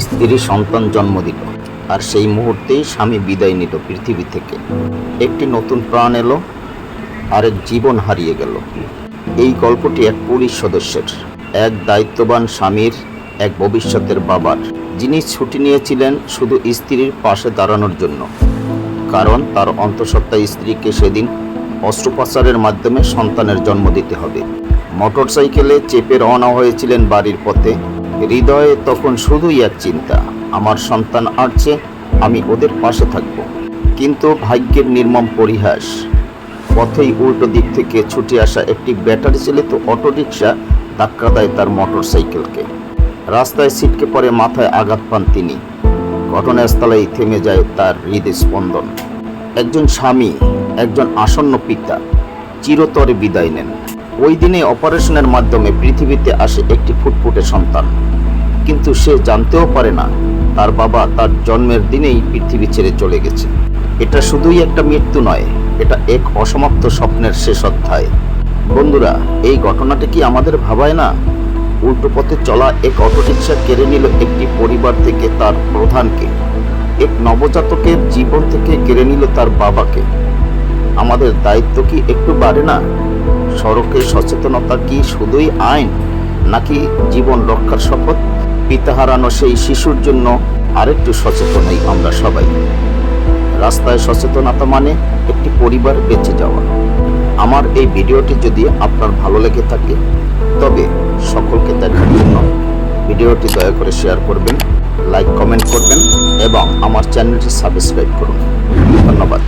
স্ত্রী সন্তান জন্ম দিল, আর সেই মুহূর্তেই স্বামী বিদায় নিল পৃথিবী থেকে। একটি নতুন প্রাণ এলো, আরেক জীবন হারিয়ে গেল। এই গল্পটি এক পুলিশ সদস্যের, এক দায়িত্ববান স্বামীর, এক ভবিষ্যতের বাবার, যিনি ছুটি নিয়েছিলেন শুধু স্ত্রীর পাশে দাঁড়ানোর জন্য। কারণ তার অন্তঃসত্ত্বা স্ত্রীকে সেদিন অস্ত্রোপচারের মাধ্যমে সন্তানের জন্ম দিতে হবে। মোটরসাইকেলে চেপে রওনা হয়েছিলেন বাড়ির পথে হৃদয়ে তখন শুধুই এক চিন্তা, আমার সন্তান আসছে, আমি ওদের পাশে থাকব। কিন্তু ভাগ্যের নির্মম পরিহাস, পথেই উল্টো দিক থেকে ছুটে আসা একটি ব্যাটারি চালিত অটোরিকশা ধাক্কা দেয় তার মোটর সাইকেলকে রাস্তায় ছিটকে পড়ে মাথায় আঘাত পান তিনি। ঘটনাস্থলেই থেমে যায় তার হৃদস্পন্দন। একজন স্বামী, একজন আসন্ন পিতা, চিরতরে বিদায় নেন। ওই দিনে অপারেশনের মাধ্যমে পৃথিবীতে আসে একটি ফুটফুটে সন্তান। কিন্তু সে জানতেও পারে না, তার বাবা তার জন্মের দিনেই পৃথিবী ছেড়ে চলে গেছে। এটা শুধুই একটা মৃত্যু নয়, এটা এক অসমাপ্ত স্বপ্নের শেষ অধ্যায়। বন্ধুরা, এই ঘটনাটি কি আমাদের ভাবায় না? উল্টো পথে চলা এক অটোরিকশা কেড়ে নিল একটি পরিবার থেকে তার প্রধানকে। এক নবজাতকের জীবন থেকে কেড়ে নিল তার বাবাকে। আমাদের দায়িত্ব কি একটু বাড়ে না? সড়কে সচেতনতা কি শুধুই আইন, নাকি জীবন রক্ষার শপথ? পিতা হারানো সেই শিশুর জন্য আরেকটু সচেতন হই আমরা সবাই। রাস্তায় সচেতনতা মানে একটি পরিবার বেঁচে যাওয়া। আমার এই ভিডিওটি যদি আপনার ভালো লেগে থাকে, তবে সকলকে দেখার জন্য ভিডিওটি দয়া করে শেয়ার করবেন, লাইক, কমেন্ট করবেন এবং আমার চ্যানেলটি সাবস্ক্রাইব করুন। ধন্যবাদ।